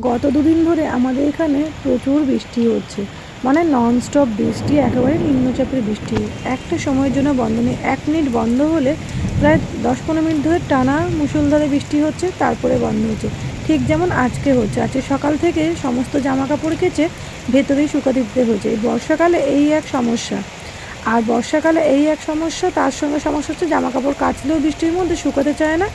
গত দুদিন ধরে আমাদের এখানে প্রচুর বৃষ্টি হচ্ছে। মানে ননস্টপ বৃষ্টি, একেবারে নিম্নচাপের বৃষ্টি। একটা সময়ের জন্য বন্ধ নেই এক মিনিট বন্ধ হলে প্রায় দশ পনেরো মিনিট ধরে টানা মুষলধারে বৃষ্টি হচ্ছে, তারপরে বন্ধ হচ্ছে। ঠিক যেমন আজকে হচ্ছে। আজকে সকাল থেকে সমস্ত জামা কাপড় কেচে ভেতরেই শুকাতে দিতে হচ্ছে বর্ষাকালে এই এক সমস্যা। আর বর্ষাকালে এই এক সমস্যা, তার সঙ্গে সমস্যা হচ্ছে জামা কাপড় কাচলেও বৃষ্টির মধ্যে শুকাতে চায় না,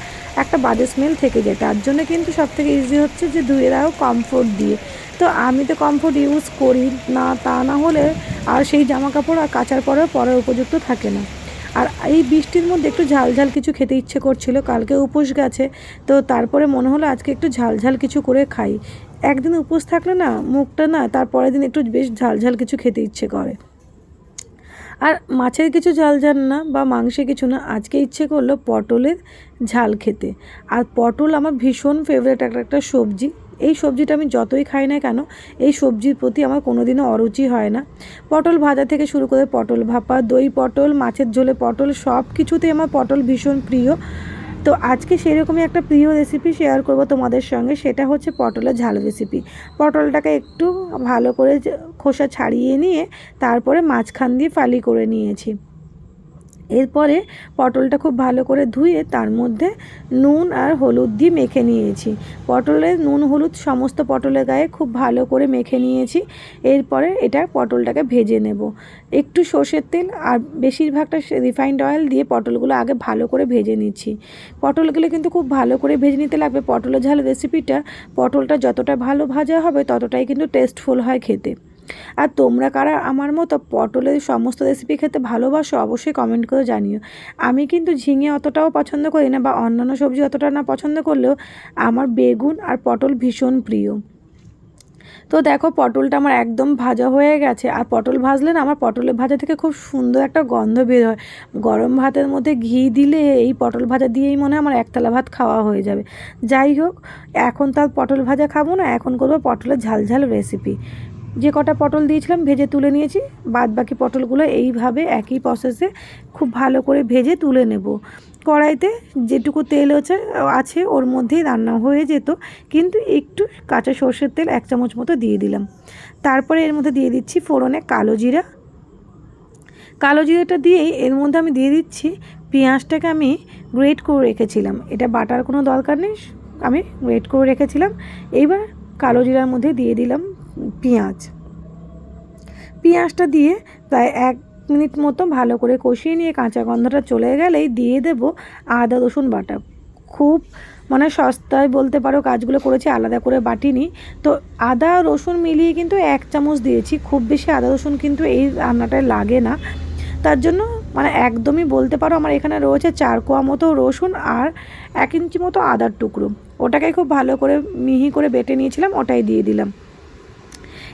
একটা বাজে স্মেল থেকে যায়। তার জন্য কিন্তু সব থেকে ইজি হচ্ছে যে ধুয়ে দাও কমফোর্ট দিয়ে। তো আমি তো কমফোর্ট ইউজ করি না, তা না হলে আর সেই জামা কাপড় আর কাচার পরেও পরার উপযুক্ত থাকে না। আর এই বৃষ্টির মধ্যে একটু ঝাল ঝাল কিছু খেতে ইচ্ছে করছিল, কালকে উপোস গেছে, তো তারপরে মনে হলো আজকে একটু ঝাল ঝাল কিছু করে খাই। একদিন উপোস থাকলে না মুখটা না তারপরের দিন একটু বেশ ঝাল ঝাল কিছু খেতে ইচ্ছে করে। আর মাছের কিছু ঝাল ঝাল না বা মাংসে কিছু না, আজকে ইচ্ছে করল পটলের ঝাল খেতে। আর পটল আমার ভীষণ ফেভারেট একটা একটা সবজি। এই সবজিটা আমি যতই খাই না কেন, এই সবজির প্রতি আমার কোনোদিনও অরুচি হয় না। পটল ভাজা থেকে শুরু করে পটল ভাপা, দই পটল, মাছের ঝোলে পটল সব কিছুতেই আমার পটল ভীষণ প্রিয়। তো আজকে সেরকমই একটা প্রিয় রেসিপি শেয়ার করব তোমাদের সঙ্গে। সেটা হচ্ছে পটলের ঝাল রেসিপি পটলটাকে একটু ভালো করে খোসা ছাড়িয়ে নিয়ে, তারপরে মাঝখান দিয়ে ফালি করে নিয়েছি। এরপরে পটলটা খুব ভালো করে ধুয়ে তার মধ্যে নুন আর হলুদ দিয়ে মেখে নিয়েছি। পটলের নুন, হলুদ সমস্ত পটলের গায়ে খুব ভালো করে মেখে নিয়েছি। এরপরে এটা পটলটাকে ভেজে নেব। একটু সর্ষের তেল আর বেশিরভাগটা রিফাইন্ড অয়েল দিয়ে পটলগুলো আগে ভালো করে ভেজে নিচ্ছি। পটলগুলো কিন্তু খুব ভালো করে ভেজে নিতে লাগবে। পটলের ঝাল রেসিপিটা পটলটা যতটা ভালো ভাজা হবে ততটাই কিন্তু টেস্টফুল হয় খেতে। আর তোমরা কারা আমার মতো পটলের সমস্ত রেসিপি খেতে ভালোবাসো, অবশ্যই কমেন্ট করে জানিও। আমি কিন্তু ঝিঙে অতটাও পছন্দ করি না বা অন্যান্য সবজি অতটা না পছন্দ করলেও আমার বেগুন আর পটল ভীষণ প্রিয়। তো দেখো পটলটা আমার একদম ভাজা হয়ে গেছে। আর পটল ভাজলে না আমার পটলের ভাজা থেকে খুব সুন্দর একটা গন্ধ বের হয়। গরম ভাতের মধ্যে ঘি দিলে এই পটল ভাজা দিয়েই মনে হয় আমার একতলা ভাত খাওয়া হয়ে যাবে। যাই হোক, এখন তার পটল ভাজা খাব না, এখন করব পটলের ঝাল ঝাল রেসিপি যে কটা পটল দিয়েছিলাম ভেজে তুলে নিয়েছি। বাদ বাকি পটলগুলো এইভাবে একই প্রসেসে খুব ভালো করে ভেজে তুলে নেব। কড়াইতে যেটুকু তেল হচ্ছে, আছে ওর মধ্যেই রান্না হয়ে যেত, কিন্তু একটু কাঁচা সর্ষের তেল এক চামচ মতো দিয়ে দিলাম। তারপরে এর মধ্যে দিয়ে দিচ্ছি ফোড়নে কালো জিরা। কালো জিরাটা দিয়েই এর মধ্যে আমি দিয়ে দিচ্ছি পেঁয়াজটাকে আমি গ্রেট করে রেখেছিলাম। এটা বাটার কোনো দরকার নেই, আমি গ্রেট করে রেখেছিলাম। এইবার কালো জিরার মধ্যে দিয়ে দিলাম। পেঁয়াজ। পেঁয়াজটা দিয়ে প্রায় এক মিনিট মতো ভালো করে কষিয়ে নিয়ে কাঁচা গন্ধটা চলে গেলেই দিয়ে দেব আদা, রসুন বাটা। খুব মানে সস্তায় বলতে পারো কাজগুলো করেছি, আলাদা করে বাটিনি। তো আদা, রসুন মিলিয়ে কিন্তু এক চামচ দিয়েছি, খুব বেশি আদা, রসুন কিন্তু এই রান্নাটায় লাগে না। তার জন্য মানে একদমই বলতে পারো আমার এখানে রয়েছে চার কোয়া মতো রসুন আর এক ইঞ্চি মতো আদার টুকরো। ওটাকে খুব ভালো করে মিহি করে বেটে নিয়েছিলাম, ওটাই দিয়ে দিলাম।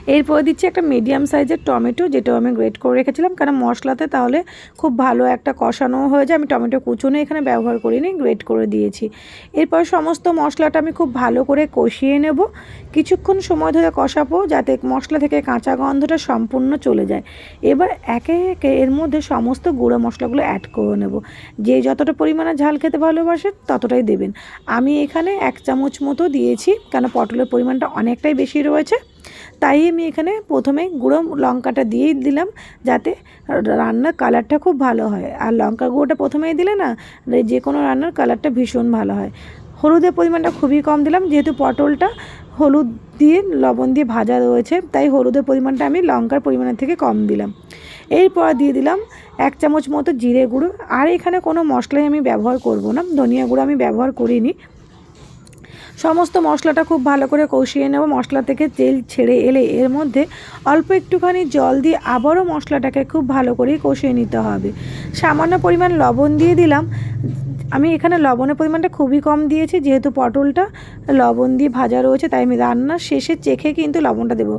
এরপরে দিচ্ছি একটা মিডিয়াম সাইজের টমেটো, যেটাও আমি গ্রেট করে রেখেছিলাম। কারণ মশলাতে তাহলে খুব ভালো একটা কষানো হয়ে যায়। আমি টমেটো কুচুনো এখানে ব্যবহার করিনি গ্রেট করে দিয়েছি। এরপর সমস্ত মশলাটা আমি খুব ভালো করে কষিয়ে নেব। কিছুক্ষণ সময় ধরে কষাবো যাতে মশলা থেকে কাঁচা গন্ধটা সম্পূর্ণ চলে যায়। এবার একে একে এর মধ্যে সমস্ত গুঁড়ো মশলাগুলো অ্যাড করে নেব। যে যতটা পরিমাণে ঝাল খেতে ভালোবাসে ততটাই দেবেন। আমি এখানে এক চামচ মতো দিয়েছি, কেন পটলের পরিমাণটা অনেকটাই বেশি রয়েছে। তাই আমি এখানে প্রথমে গুঁড়ো লঙ্কাটা দিয়েই দিলাম যাতে রান্নার কালারটা খুব ভালো হয়। আর লঙ্কা গুঁড়োটা প্রথমেই দিলে না, যে কোনো রান্নার কালারটা ভীষণ ভালো হয়। হলুদের পরিমাণটা খুবই কম দিলাম, যেহেতু পটলটা হলুদ দিয়ে, লবণ দিয়ে ভাজা রয়েছে, তাই হলুদের পরিমাণটা আমি লঙ্কার পরিমাণের থেকে কম দিলাম। এরপর দিয়ে দিলাম এক চামচ মতো জিরে গুঁড়ো। আর এখানে কোনো মশলাই আমি ব্যবহার করব না, ধনিয়া গুঁড়ো আমি ব্যবহার করিনি। সমস্ত মশলাটা খুব ভালো করে কষিয়ে নেব। মশলা থেকে তেল ছেড়ে এলে এর মধ্যে অল্প একটুখানি জল দিয়ে আবারও মশলাটাকে খুব ভালো করে কষিয়ে নিতে হবে। সামান্য পরিমাণ লবণ দিয়ে দিলাম। আমি এখানে লবণের পরিমাণটা খুবই কম দিয়েছি, যেহেতু পটলটা লবণ দিয়ে ভাজা রয়েছে, তাই আমি রান্নার শেষে চেখে কিন্তু লবণটা দেবো।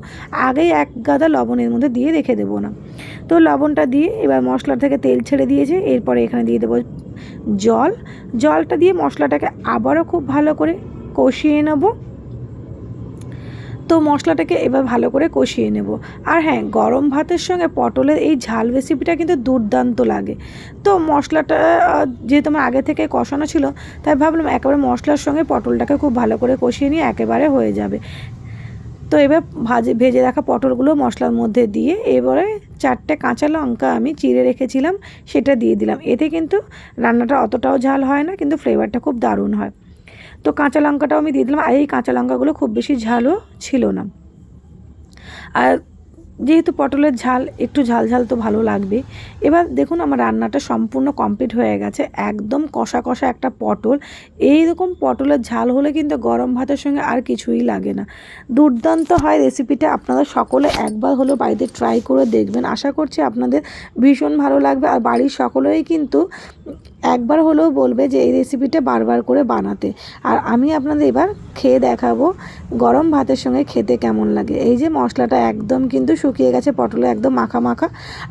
আগেই এক গাদা লবণের মধ্যে দিয়ে রেখে দেবো না। তো লবণটা দিয়ে এবার মশলা থেকে তেল ছেড়ে দিয়েছে, এরপরে এখানে দিয়ে দেবো জল। জলটা দিয়ে মশলাটাকে আবারও খুব ভালো করে কষিয়ে নেব। তো মশলাটাকে এবার ভালো করে কষিয়ে নেব। আর হ্যাঁ গরম ভাতের সঙ্গে পটলের এই ঝাল রেসিপিটা কিন্তু দুর্দান্ত লাগে। তো মশলাটা যেহেতু আমার আগে থেকে কষানো ছিল, তাই ভাবলাম একেবারে মশলার সঙ্গে পটলটাকে খুব ভালো করে কষিয়ে নিয়ে একেবারে হয়ে যাবে। তো এবার ভাজে, ভেজে রাখা পটলগুলো মশলার মধ্যে দিয়ে এবারে চারটে কাঁচা লঙ্কা আমি চিড়ে রেখেছিলাম, সেটা দিয়ে দিলাম। এতে কিন্তু রান্নাটা অতটাও ঝাল হয় না, কিন্তু ফ্লেভারটা খুব দারুণ হয়। তো কাঁচা লঙ্কাটাও আমি দিয়ে দিলাম। আর এই কাঁচা লঙ্কাগুলো খুব বেশি ঝালও ছিল না। আর যেহেতু পটলের ঝাল, একটু ঝাল ঝাল তো ভালো লাগবে। এবার দেখুন আমার রান্নাটা সম্পূর্ণ কমপ্লিট হয়ে গেছে, একদম কষা কষা একটা পটল। এই রকম পটলের ঝাল হলে কিন্তু গরম ভাতের সঙ্গে আর কিছুই লাগে না। দুর্দান্ত হয় রেসিপিটা আপনারা সকলে একবার হলেও বাড়িতে ট্রাই করে দেখবেন। আশা করছি আপনাদের ভীষণ ভালো লাগবে আর বাড়ির সকলেই কিন্তু একবার হলেও বলবে যে এই রেসিপিটা বারবার করে বানাতে। আর আমি আপনাদের এবার খেয়ে দেখাবো গরম ভাতের সঙ্গে খেতে কেমন লাগে। এই যে মশলাটা একদম কিন্তু শুকিয়ে গেছে, পটলে একদম মাখা মাখা।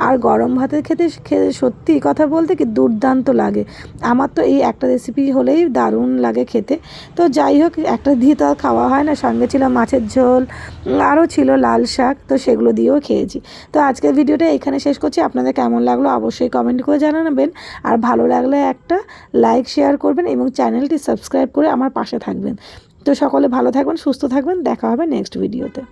আর গরম ভাতের খেতে খেতে সত্যি কথা বলতে কি দুর্দান্ত লাগে। আমার তো এই একটা রেসিপি হলেই দারুণ লাগে খেতে। তো যাই হোক, একটা দিয়ে তো আর খাওয়া হয় না। সঙ্গে ছিল মাছের ঝোল, আরও ছিল লাল শাক, তো সেগুলো দিয়েও খেয়েছি। তো আজকের ভিডিওটা এখানে শেষ করছি। আপনাদের কেমন লাগল অবশ্যই কমেন্ট করে জানাবেন। আর ভালো লাগলে একটা লাইক শেয়ার করবেন এবং চ্যানেলটি সাবস্ক্রাইব করে আমার পাশে থাকবেন। তো সকলে ভালো থাকবেন, সুস্থ থাকবেন। দেখা হবে নেক্সট ভিডিওতে